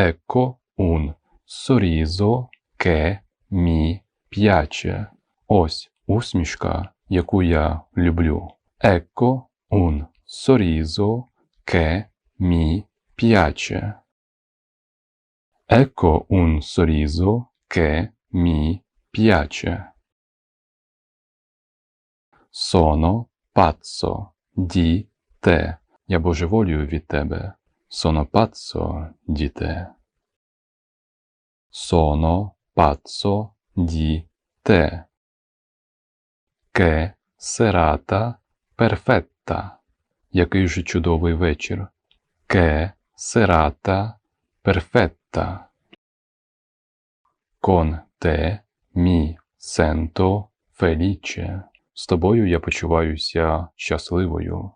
Ecco un sorriso che mi piace. Ось усмішка, яку я люблю. Ecco un sorriso che mi piace. Ecco un sorriso che mi piace. Sono pazzo di te. Я божеволію від тебе. Sono pazzo di te. Che serata perfetta. Який же чудовий вечір. Che serata perfetta. Con te mi sento felice. З тобою я почуваюся щасливою.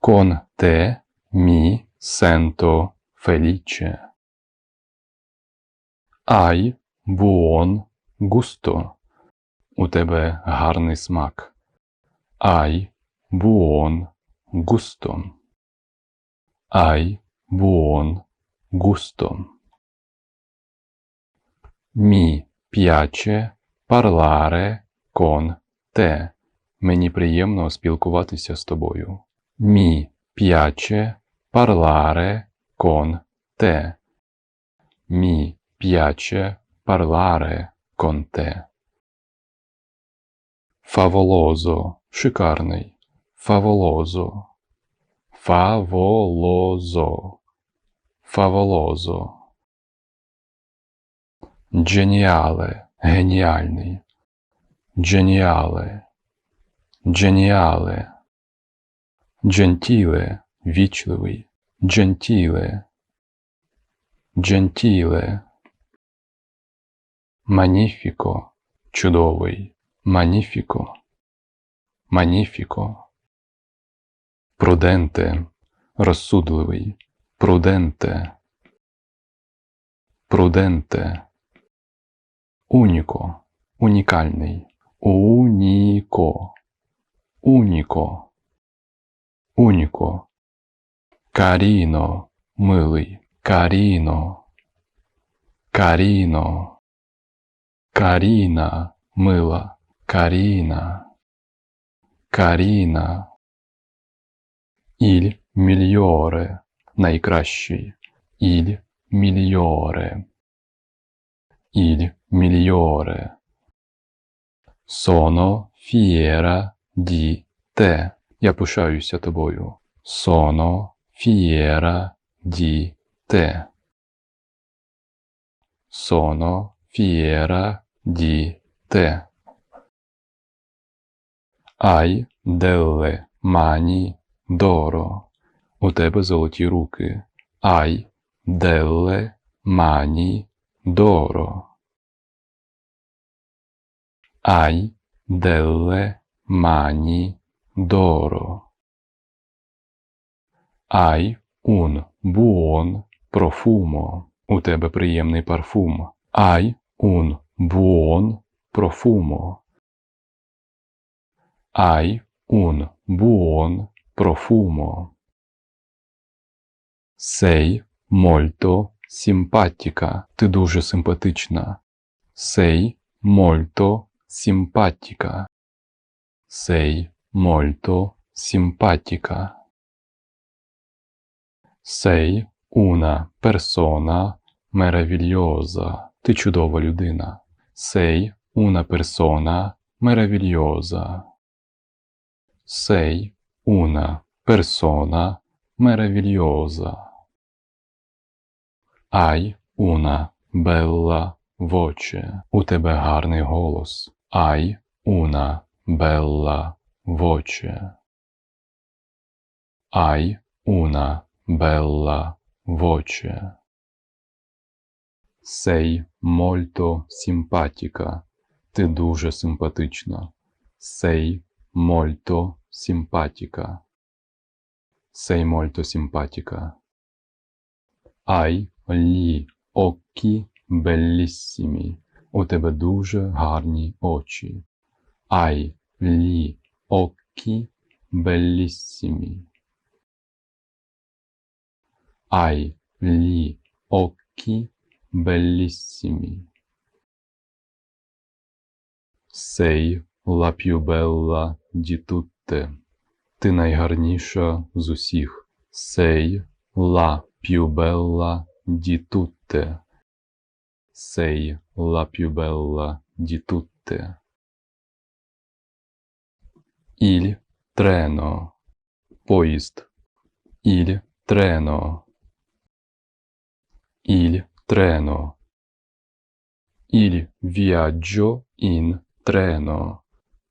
Con te mi sento felice. Hai buon gusto. У тебе гарний смак. Hai buon gusto. Hai buon gusto. Mi piace parlare con te. Мені приємно спілкуватися з тобою. Mi piace parlare con te. Mi piace parlare con te. Favoloso, шикарний. Favoloso. Favoloso. Favoloso. Geniale, геніальний. Geniale. Geniale. Gentile, вічливий. Gentile. Gentile. Magnifico, чудовий. Magnifico. Magnifico. Пруденте, розсудливий. Пруденте. Пруденте. Уніко, унікальний. Уніко. Уніко. Уніко. Каріно, милий. Каріно. Каріно. Каріна, мила. Каріна. Каріна. Іль мільйоре. Найкращий. Іль мільйоре. Іль мільйоре. Соно фієра ді те. Я пишаюся тобою. Соно фієра ді те. Соно фієра ді те. Ай делле мані доро. У тебе золоті руки. Ай делле мані доро. Ай делле мані доро. Ай un buon profumo. У тебе приємний парфум. Ай un buon profumo. Hai un buon profumo. Sei molto simpatica. Ти дуже симпатична. Sei molto simpatica. Sei molto simpatica. Sei una persona meravigliosa. Ти чудова людина. Sei una persona meravigliosa. Sei una persona meravigliosa. Hai una bella voce. У тебе гарний голос. Hai una bella voce. Hai una bella voce. Sei molto simpatica. Ти дуже симпатична. Sei molto simpatica. Sei molto simpatica. Hai gli occhi bellissimi. У тебе дуже гарні очі. Hai gli occhi bellissimi. Hai gli occhi bellissimi. Sei la più bella di tutte. Ти найгарніша з усіх. Sei la più bella di tutte. Sei la più bella di tutte. Il treno. Поїзд. Il treno. Il treno. Il viaggio in treno.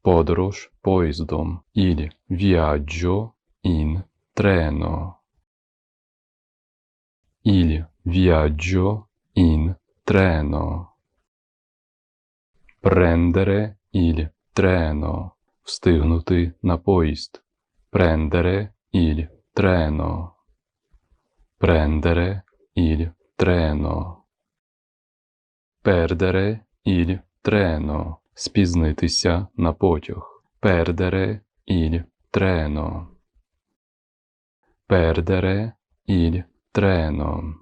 Подорож поїздом. Il viaggio in treno. Il viaggio in treno. Prendere il treno. Встигнути на поїзд. Prendere il treno. Prendere il treno. Perdere il treno. Спізнитися на потяг. Perdere il treno. Perdere il treno.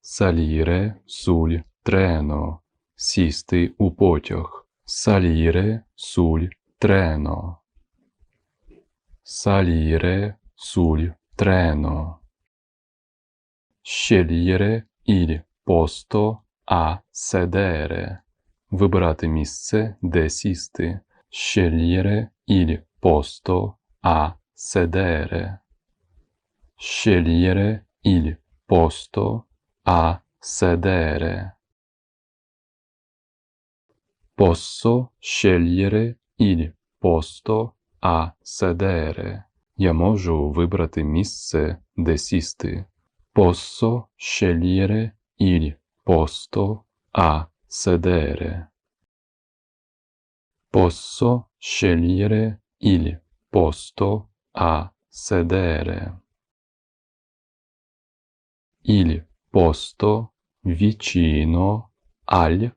Salire sul treno. Сісти у потяг. Salire sul treno. Salire sul treno. Scegliere il posto a sedere. Вибирати місце, де сісти. Scegliere il posto a sedere. Scegliere il posto a sedere. Posso scegliere il posto a sedere. Я можу вибрати місце, де сісти. Posso scegliere il posto a sedere. Posso scegliere il posto a sedere. Il posto vicino al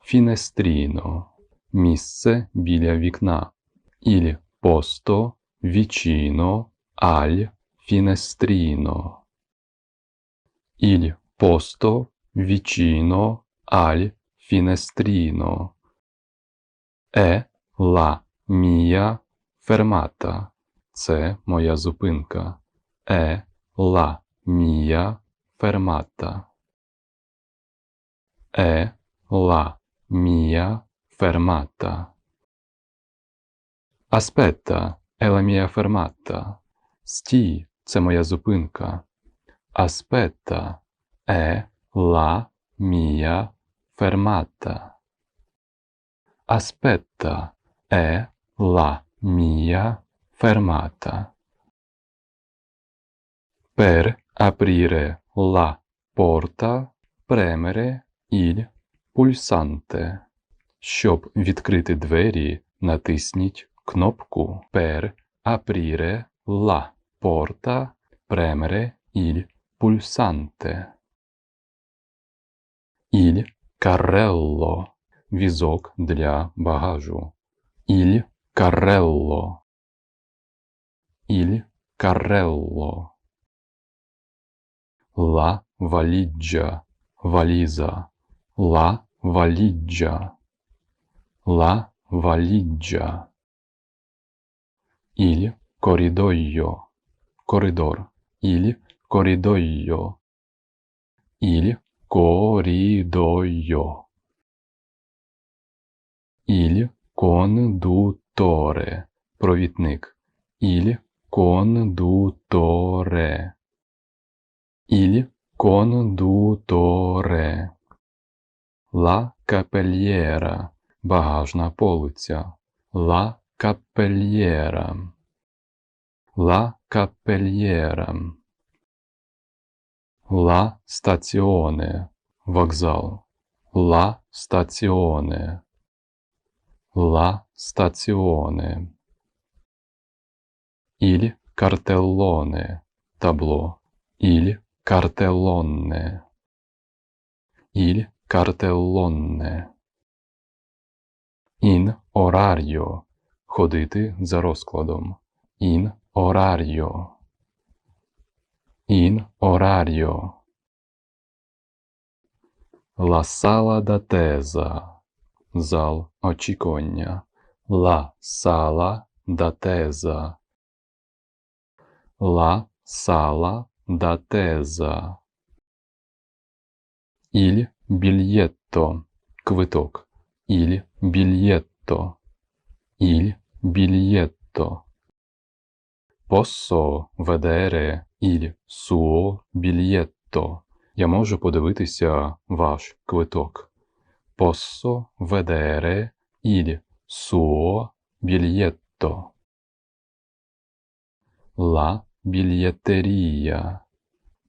finestrino. Місце біля вікна. Il posto vicino al finestrino. Il posto vicino al finestrino. È la mia fermata. Це моя зупинка. È la mia fermata. È la mia fermata. Aspetta, è la mia fermata. Стій, це моя зупинка. Aspetta, è la mia fermata. Aspetta, è la mia fermata. Per aprire la porta, premere il pulsante. Щоб відкрити двері, натисніть кнопку Per aprire la porta, premere il pulsante. Il carrello. Візок для багажу. Il carrello. Il carrello. La valigia. Валіза. La valigia. La valigia. Il corridoio. Коридор. Il corridoio. Il corridoio. Il conduttore. Провідник. Il conduttore. Il conduttore. La capelliera. Багажна полиця. La capelliera. La capelliera. La stazione. Вокзал. La stazione. La stazione. Il cartellone. Табло. Il cartellone. Il cartellone. In orario. Ходити за розкладом. In orario. in orario. La sala d'attesa. Зал очікування. La sala d'attesa. La sala d'attesa. Il biglietto. Квиток. Il biglietto. Il biglietto. Posso vedere il suo biglietto. Я можу подивитися ваш квиток. Posso vedere il suo biglietto. La biglietteria.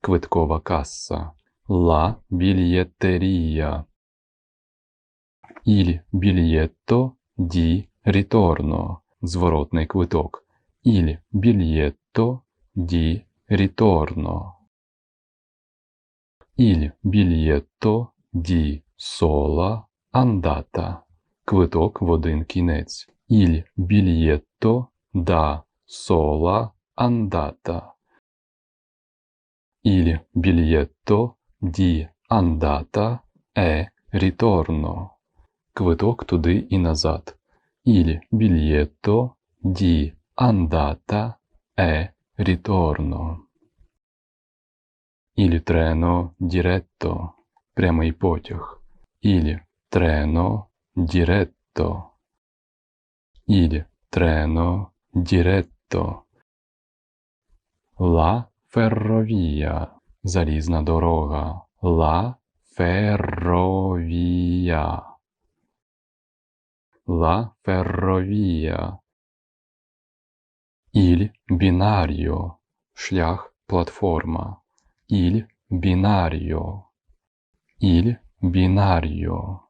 Квиткова каса. La biglietteria. Il biglietto di ritorno. Зворотний квиток. Il biglietto di Il biglietto di sola andata. Квиток в один кінець. Il biglietto da sola andata. Il biglietto di andata e ritorno. Квиток туди і назад. Biglietto di andata e ritorno. Il treno diretto. Прямий потяг. Il treno diretto. Il treno diretto. La ferrovia. Залізна дорога. La ferrovia. La ferrovia. Il binario. Шлях, платформа. Il binario. Il binario.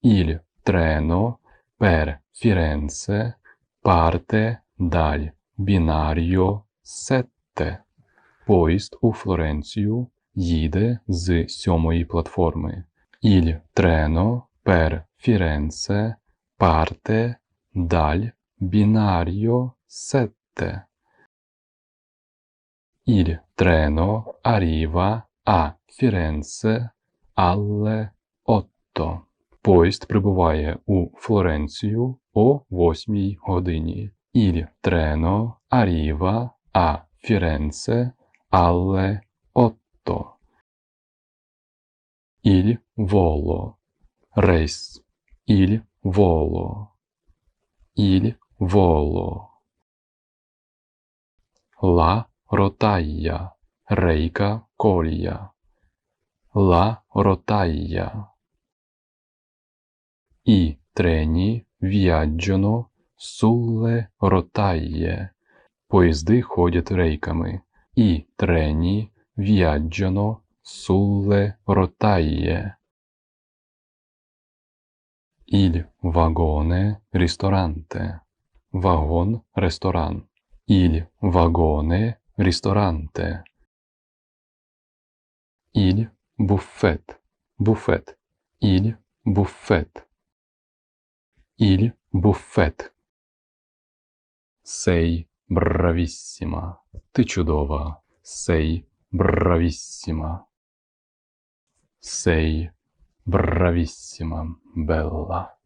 Il treno per Firenze parte dal binario 7. Поїзд у Флоренцію їде з сьомої платформи. Il treno per Firenze parte dal binario 7. Il treno arriva a Firenze alle 8. Поїзд прибуває у Флоренцію о 8 годині. Il treno arriva a Firenze alle 8. Il volo. Рейс. Il volo. Il volo. La rotaia. Рейка колія. La rotaia. I treni viaggiano sulle rotaie. Поїзди ходять рейками. І трені viaggiano sulle rotaie. Il vagone ristorante. Вагон ресторан. Il vagone ristorante. Il buffet. Буфет. Il buffet. Il buffet. Sei bravissima. Ти чудова. Sei bravissima. Sei bravissima, Bella.